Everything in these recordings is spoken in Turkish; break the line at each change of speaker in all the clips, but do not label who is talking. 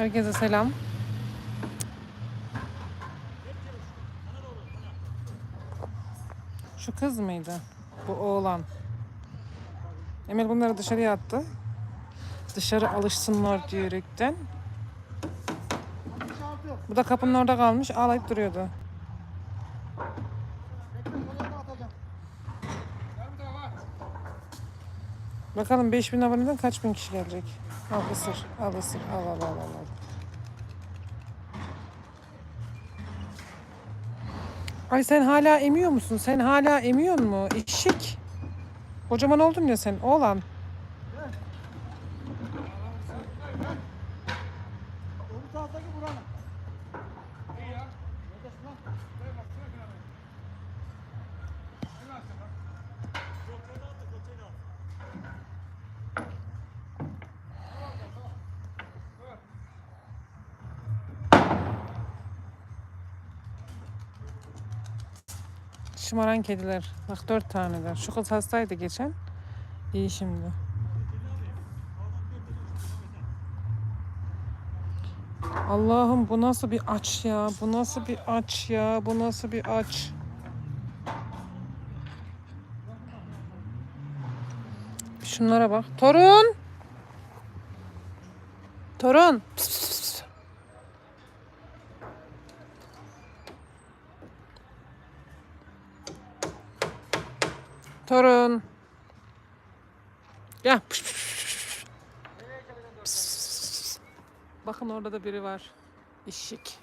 Herkese selam. Şu kız mıydı? Bu oğlan. Emel bunları dışarıya attı. Dışarı alışsınlar diyerekten. Bu da kapının orada kalmış ağlayıp duruyordu. Bakalım 5000 aboneden kaç bin kişi gelecek? Al ısır, al ısır, al al al al. Ay sen hala emiyor musun? Sen hala emiyor mu? Eşek. Kocaman oldun ya sen oğlan. Şımaran kediler. Bak dört taneler. Şu kız hastaydı geçen. İyi şimdi. Allah'ım bu nasıl bir aç ya? Bu nasıl bir aç ya? Bu nasıl bir aç? Şunlara bak. Torun! Torun! Pıs pıs pıs. Torun. Gel. Pış, pış, pış. Pıs. Bakın orada da biri var. İşik.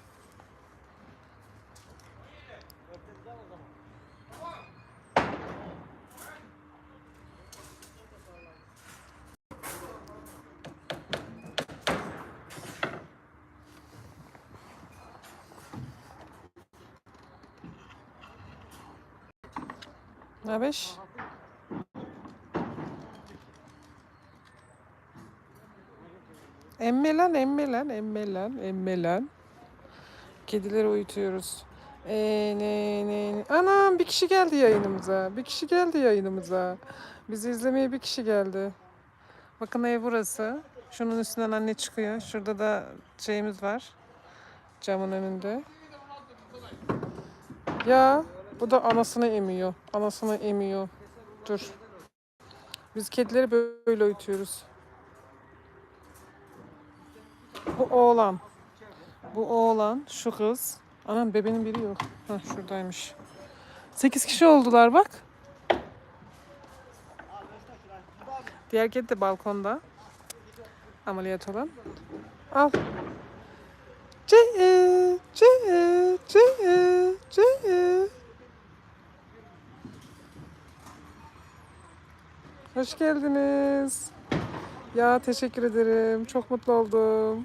Ne haber? Emme lan, emme lan, emme lan, emme lan. Kedileri uyutuyoruz. Ee, ne, ne, ne. Anam bir kişi geldi yayınımıza. Bir kişi geldi yayınımıza. Bizi izlemeye bir kişi geldi. Bakın ev burası. Şunun üstünden anne çıkıyor. Şurada da şeyimiz var. Camın önünde. Ya bu da anasını emiyor. Anasını emiyor. Dur. Biz kedileri böyle uyutuyoruz. Bu oğlan. Bu oğlan, şu kız. Anam bebeğin biri yok. Hah şuradaymış. 8 kişi oldular bak. Diğer kedi de balkonda. Ameliyat olan. Al. Ce ce ce ce Hoş geldiniz. Ya teşekkür ederim. Çok mutlu oldum.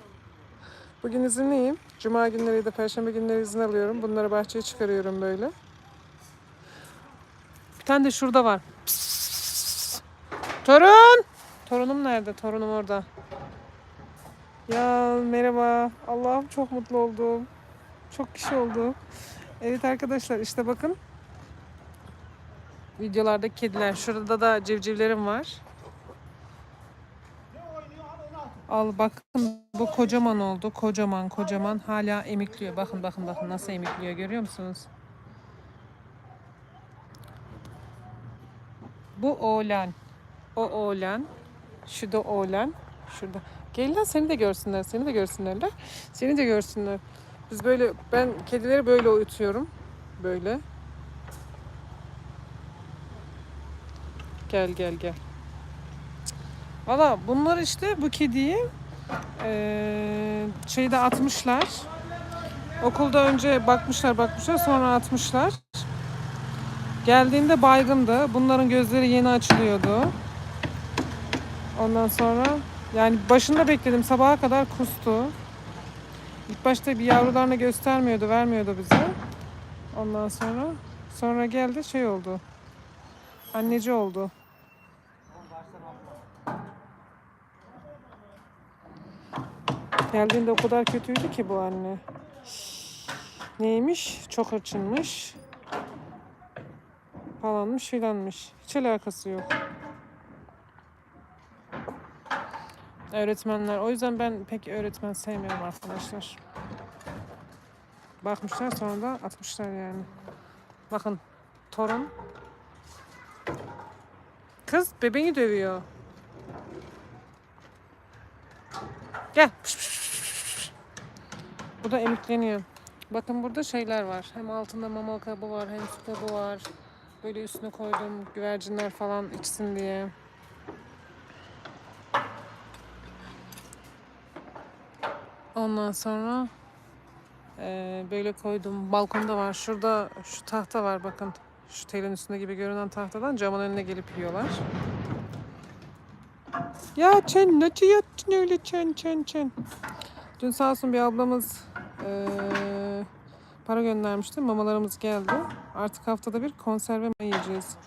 Bugün izinliyim. Cuma günleri de perşembe günleri izin alıyorum. Bunları bahçeye çıkarıyorum böyle. Bir tane de şurada var. Torun! Torunum nerede? Torunum orada. Ya merhaba. Allah'ım çok mutlu oldum. Çok kişi oldu. Evet arkadaşlar işte bakın. Videolardaki kediler. Şurada da civcivlerim var. Al bakın bu kocaman oldu. Kocaman kocaman. Hala emikliyor. Bakın bakın bakın nasıl emikliyor görüyor musunuz? Bu oğlan. O oğlan. Şu da oğlan. Şurada. Gel lan seni de görsünler. Seni de görsünler. Seni de görsünler. Biz böyle ben kedileri böyle uyutuyorum. Böyle. Gel gel gel. Valla bunlar işte bu kediyi eee şeyde atmışlar. Okulda önce bakmışlar bakmışlar sonra atmışlar. Geldiğinde baygındı. Bunların gözleri yeni açılıyordu. Ondan sonra yani başında bekledim sabaha kadar kustu. İlk başta bir yavrularını göstermiyordu, vermiyordu bize. Ondan sonra sonra geldi şey oldu. Anneci oldu. Geldiğinde o kadar kötüydü ki bu anne. Neymiş? Çok hırçınmış. Falanmış filanmış. Hiç alakası yok. Öğretmenler. O yüzden ben pek öğretmen sevmiyorum arkadaşlar. Bakmışlar sonra da atmışlar yani. Bakın torun. Kız bebeği dövüyor. Gel. Pış, pış. Bu da emikleniyor. Bakın burada şeyler var. Hem altında mama kabı var hem su kabı var. Böyle üstüne koydum güvercinler falan içsin diye. Ondan sonra eee, böyle koydum. Balkonda var. Şurada şu tahta var bakın. Şu telin üstünde gibi görünen tahtadan camın önüne gelip yiyorlar. Ya Çen nasıl yattın öyle Çen Çen Çen. Dün sağ olsun bir ablamız eee, para göndermişti. Mamalarımız geldi. Artık haftada bir konserve yiyeceğiz.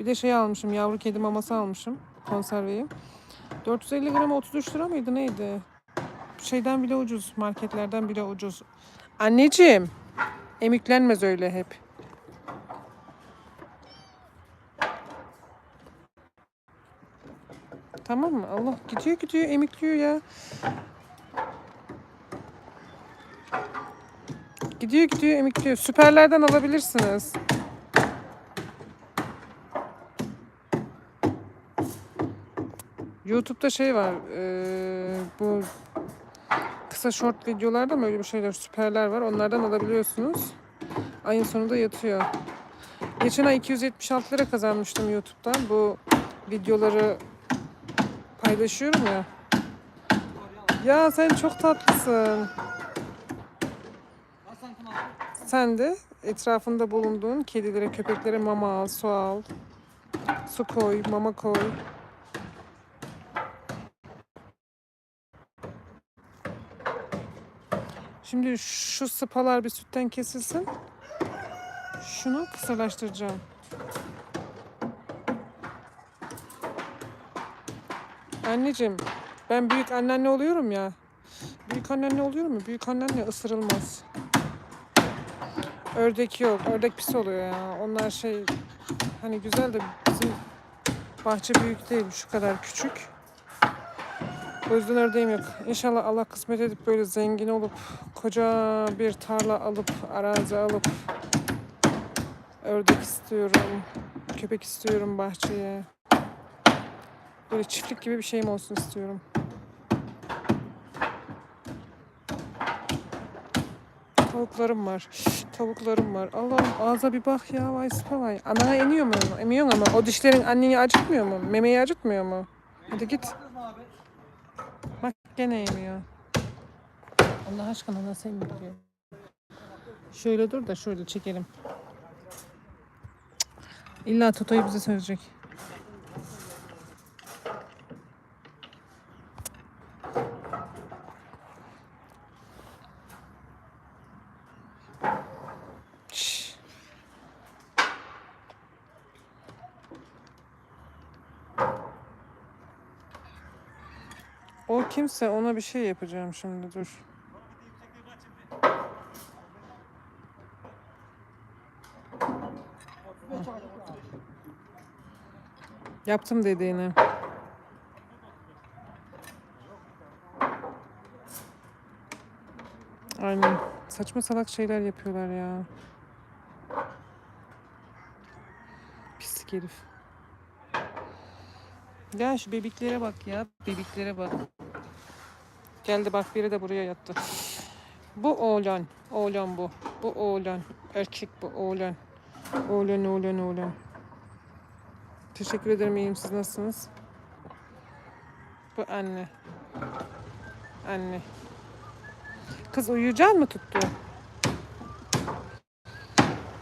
Bir de şey almışım. Yavru kedi maması almışım. Konserveyi. 450 gram 33 lira mıydı neydi? Şeyden bile ucuz. Marketlerden bile ucuz. Anneciğim. Emiklenmez öyle hep. Tamam mı? Allah gidiyor gidiyor emikliyor ya. Gidiyor gidiyor emikliyor. Süperlerden alabilirsiniz. YouTube'da şey var. eee, bu kısa short videolarda mı öyle bir şeyler süperler var. Onlardan alabiliyorsunuz. Ayın sonunda yatıyor. Geçen ay 276 lira kazanmıştım YouTube'dan. Bu videoları paylaşıyorum ya. Ya sen çok tatlısın. Sen de etrafında bulunduğun kedilere, köpeklere mama al, su al. Su koy, mama koy. Şimdi şu sıpalar bir sütten kesilsin. Şunu kısalaştıracağım. Anneciğim, ben büyük anneanne oluyorum ya. Büyük anneanne oluyorum ya. Büyük anneanne ısırılmaz. Ördek yok. Ördek pis oluyor ya. Onlar şey hani güzel de bizim bahçe büyük değil. Şu kadar küçük. O yüzden ördeğim yok. İnşallah Allah kısmet edip böyle zengin olup koca bir tarla alıp arazi alıp ördek istiyorum. Köpek istiyorum bahçeye. Böyle çiftlik gibi bir şeyim olsun istiyorum. Tavuklarım var. Tavuklarım var. Allah'ım ağza bir bak ya vay sıpa vay. Anana emiyor mu? Emiyorsun ama o dişlerin anneni acıtmıyor mu? Memeyi acıtmıyor mu? Hadi git. Bak gene emiyor. Allah aşkına nasıl emiyor? Şöyle dur da şöyle çekelim. İlla Toto'yu bize söyleyecek. Kimse ona bir şey yapacağım şimdi dur. Yaptım dediğini. Aynen. Saçma salak şeyler yapıyorlar ya. Pislik herif. Ya şu bebiklere bak ya. Bebiklere bak. Geldi bak biri de buraya yattı. Bu oğlan. Oğlan bu. Bu oğlan. Erkek bu oğlan. Oğlan oğlan oğlan. Teşekkür ederim iyiyim siz nasılsınız? Bu anne. Anne. Kız uyuyacak mı tuttu?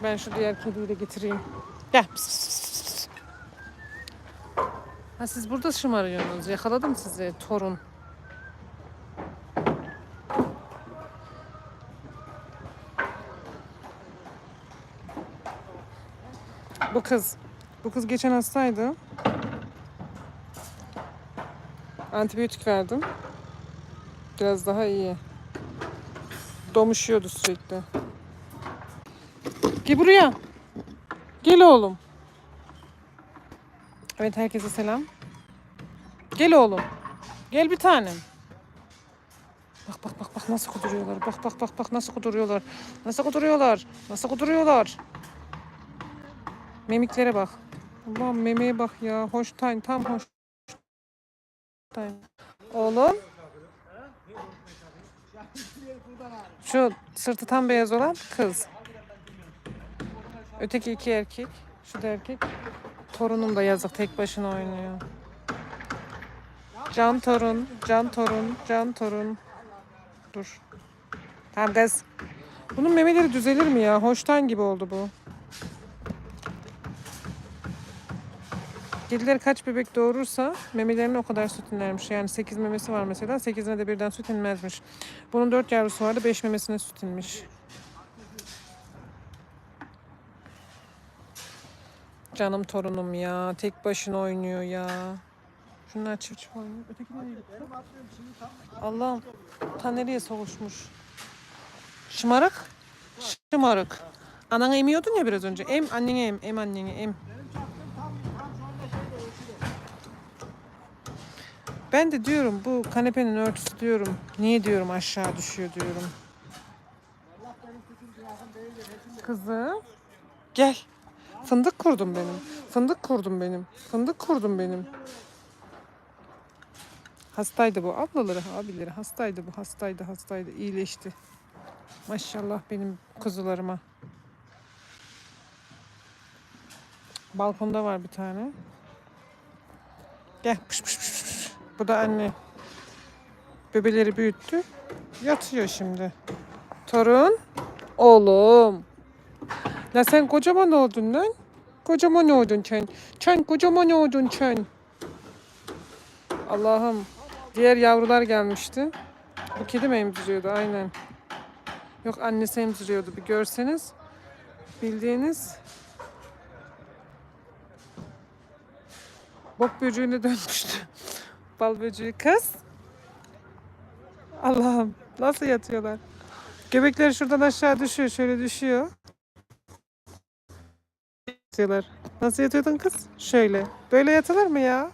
Ben şu diğer kediyi de getireyim. Gel. Pıs, pıs, pıs. Ha siz burada şımarıyorsunuz. Yakaladım sizi torun. Bu kız. Bu kız geçen hastaydı. Antibiyotik verdim. Biraz daha iyi. Domuşuyordu sürekli. Gel buraya. Gel oğlum. Evet herkese selam. Gel oğlum. Gel bir tanem. Bak bak bak bak nasıl kuduruyorlar. Bak bak bak bak nasıl kuduruyorlar. Nasıl kuduruyorlar. Nasıl kuduruyorlar. Mimiklere bak. Allah'ım memeye bak ya. Hoştayn tam hoştayn. Oğlum. Şu sırtı tam beyaz olan kız. Öteki iki erkek. Şu da erkek. Torunum da yazık tek başına oynuyor. Can torun, can torun, can torun. Dur. Tamam kız. Bunun memeleri düzelir mi ya? Hoştan gibi oldu bu. Kediler kaç bebek doğurursa memelerine o kadar süt inlermiş. Yani 8 memesi var mesela. 8'ine de birden süt inmezmiş. Bunun 4 yavrusu vardı. 5 memesine süt inmiş. Canım torunum ya. Tek başına oynuyor ya. Şunlar çift çift oynuyor. Öteki nereye gitti? Allah'ım. Ta nereye soğuşmuş. Şımarık. Şımarık. Ananı emiyordun ya biraz önce. Em anneni em. Em anneni em. Ben de diyorum bu kanepenin örtüsü diyorum. Niye diyorum aşağı düşüyor diyorum. Kızım. Gel. Fındık kurdum benim. Fındık kurdum benim. Fındık kurdum benim. Hastaydı bu. Ablaları, abileri hastaydı bu. Hastaydı, hastaydı. İyileşti. Maşallah benim kuzularıma. Balkonda var bir tane. Gel. Pış pış pış. Bu da anne. Bebeleri büyüttü. Yatıyor şimdi. Torun. Oğlum. La sen kocaman oldun lan. Kocaman oldun sen. Sen kocaman oldun sen. Allah'ım. Diğer yavrular gelmişti. Bu kedi mi emziriyordu? Aynen. Yok annesi emziriyordu. Bir görseniz. Bildiğiniz bok böceğine dönmüştü. Bal böceği kız. Allah'ım. Nasıl yatıyorlar? Göbekleri şuradan aşağı düşüyor. Şöyle düşüyor. Yatıyorlar. Nasıl yatıyordun kız? Şöyle. Böyle yatılır mı ya?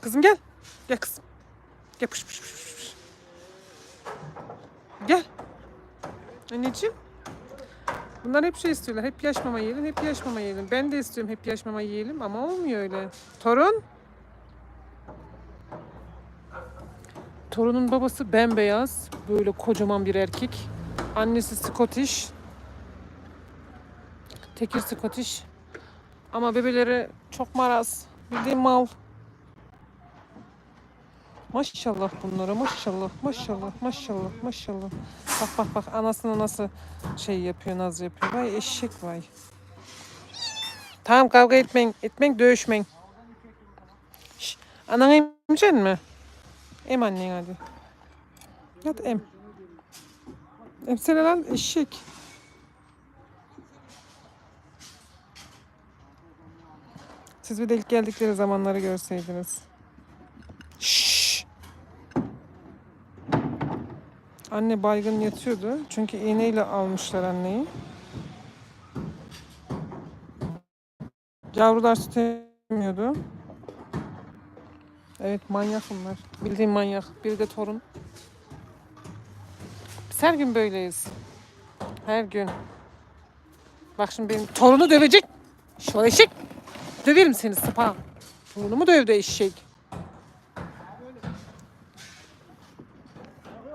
Kızım gel. Gel kızım. Gel pış pış. pış. Gel. Anneciğim. Bunlar hep şey istiyorlar. Hep yaş mama yiyelim, hep yaş mama yiyelim. Ben de istiyorum hep yaş mama yiyelim ama olmuyor öyle. Torun. Torunun babası bembeyaz. Böyle kocaman bir erkek. Annesi Scottish. Tekir Scottish. Ama bebeleri çok maraz. Bildiğin mal. Maşallah bunlara maşallah maşallah maşallah maşallah. Bak bak bak anasına nasıl şey yapıyor naz yapıyor. Vay eşek vay. Tamam kavga etmeyin. Etmeyin dövüşmeyin. Şş, anan emecek mi? Em annen hadi. Yat em. Emsene lan eşek. Siz bir de ilk geldikleri zamanları görseydiniz. Şşş. Anne baygın yatıyordu. Çünkü iğneyle almışlar anneyi. Yavrular süt emmiyordu. Evet manyak bunlar. Bildiğin manyak. Bir de torun. Biz her gün böyleyiz. Her gün. Bak şimdi benim torunu dövecek. Şu eşek. Döverim seni sıpa. Torunumu dövdü eşek.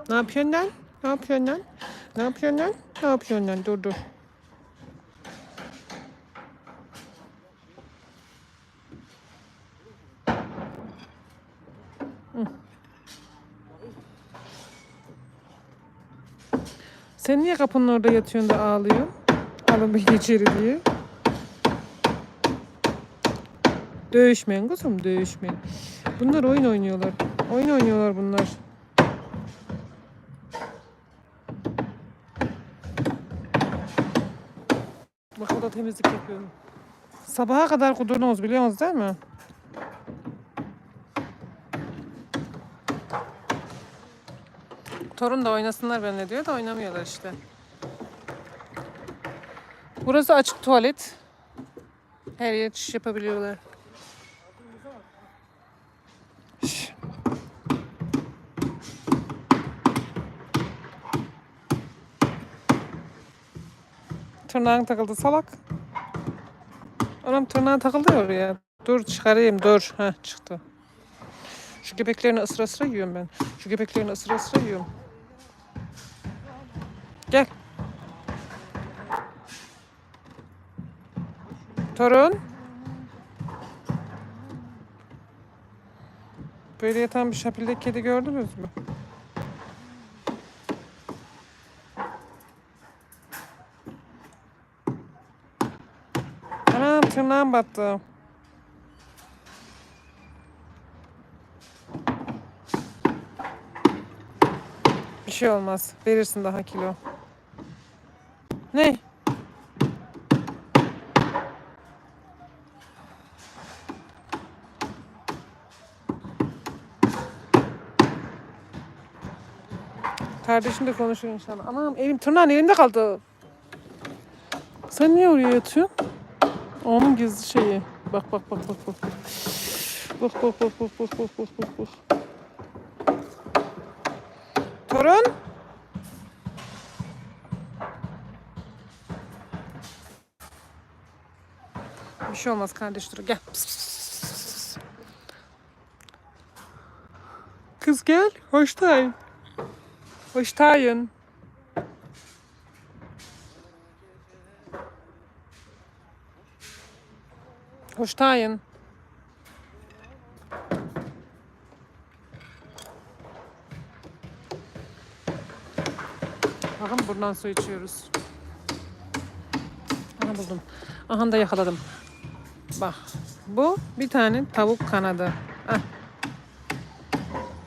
Ne yapıyorsun lan? Ne yapıyorsun lan? Ne yapıyorsun lan? Ne yapıyorsun lan? Dur dur. Sen niye kapının orada yatıyorsun da ağlıyorsun? Alın beni içeri diye. Dövüşmeyin kızım dövüşmeyin. Bunlar oyun oynuyorlar. Oyun oynuyorlar bunlar. Bak o da temizlik yapıyor. Sabaha kadar kudurdunuz biliyorsunuz değil mi? torun da oynasınlar benimle diyor da oynamıyorlar işte. Burası açık tuvalet. Her yer çiş yapabiliyorlar. Tırnağın takıldı salak. Anam tırnağa takıldı oraya. Dur çıkarayım dur. Heh çıktı. Şu köpeklerini ısıra ısıra yiyorum ben. Şu köpeklerini ısıra ısıra yiyorum. Gel. Torun. Böyle yatan bir şapildeki kedi gördünüz mü? Anam tırnağım battı. Bir şey olmaz. Verirsin daha kilo. Ne? Kardeşim de konuşuyor inşallah. Anam elim tırnağın elimde kaldı. Sen niye oraya yatıyorsun? Onun gizli şeyi. Bak bak bak bak bak. Bak bak bak bak bak bak bak bak. Torun. Şey olmaz kardeş dur gel. Kız gel. Hoş tayin. Hoş tayin. Hoş tayin. Bakın buradan su içiyoruz. Aha buldum. Aha da yakaladım. Bak bu bir tane tavuk kanadı. Ah.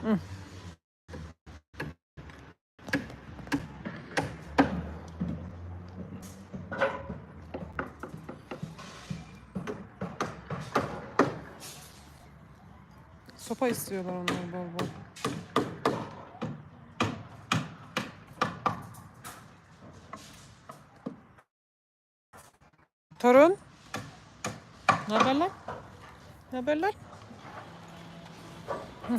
Hı. Sopa istiyorlar onlar bol bol. Torun. Ne haberler? Ne haberler? Hı.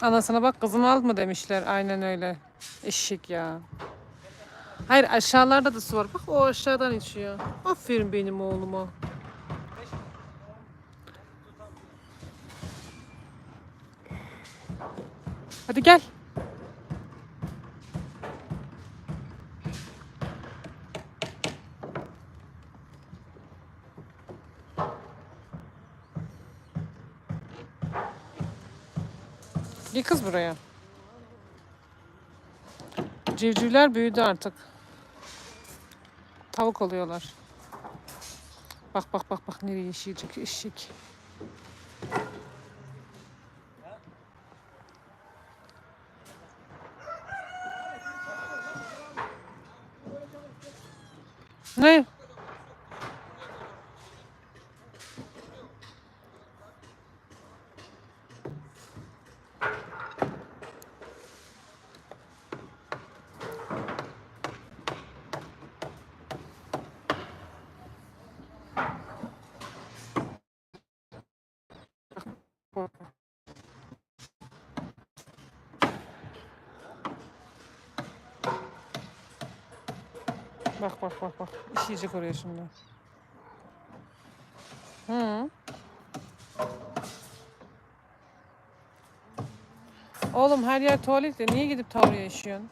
Anasına bak kızını al mı demişler. Aynen öyle. Eşek ya. Hayır aşağılarda da su var. Bak o aşağıdan içiyor. Aferin benim oğluma. Hadi gel. Gel kız buraya. Civcivler büyüdü artık. Tavuk oluyorlar. Bak bak bak bak nereye yaşayacak eşek. Ne? Bak bak bak bak. İşeyecek oraya şimdi. Hı. Oğlum her yer tuvalet de niye gidip ta oraya işiyorsun?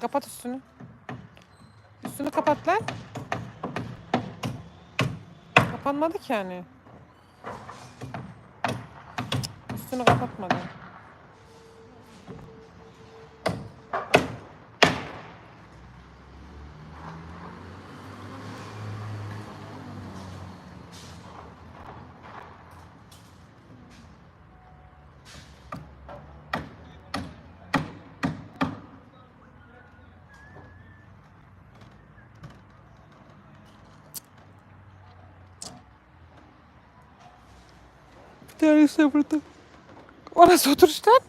Kapat üstünü. Üstünü kapat lan. Kapanmadı ki yani. Üstünü kapatmadı. Everton. Ora, os outros estão.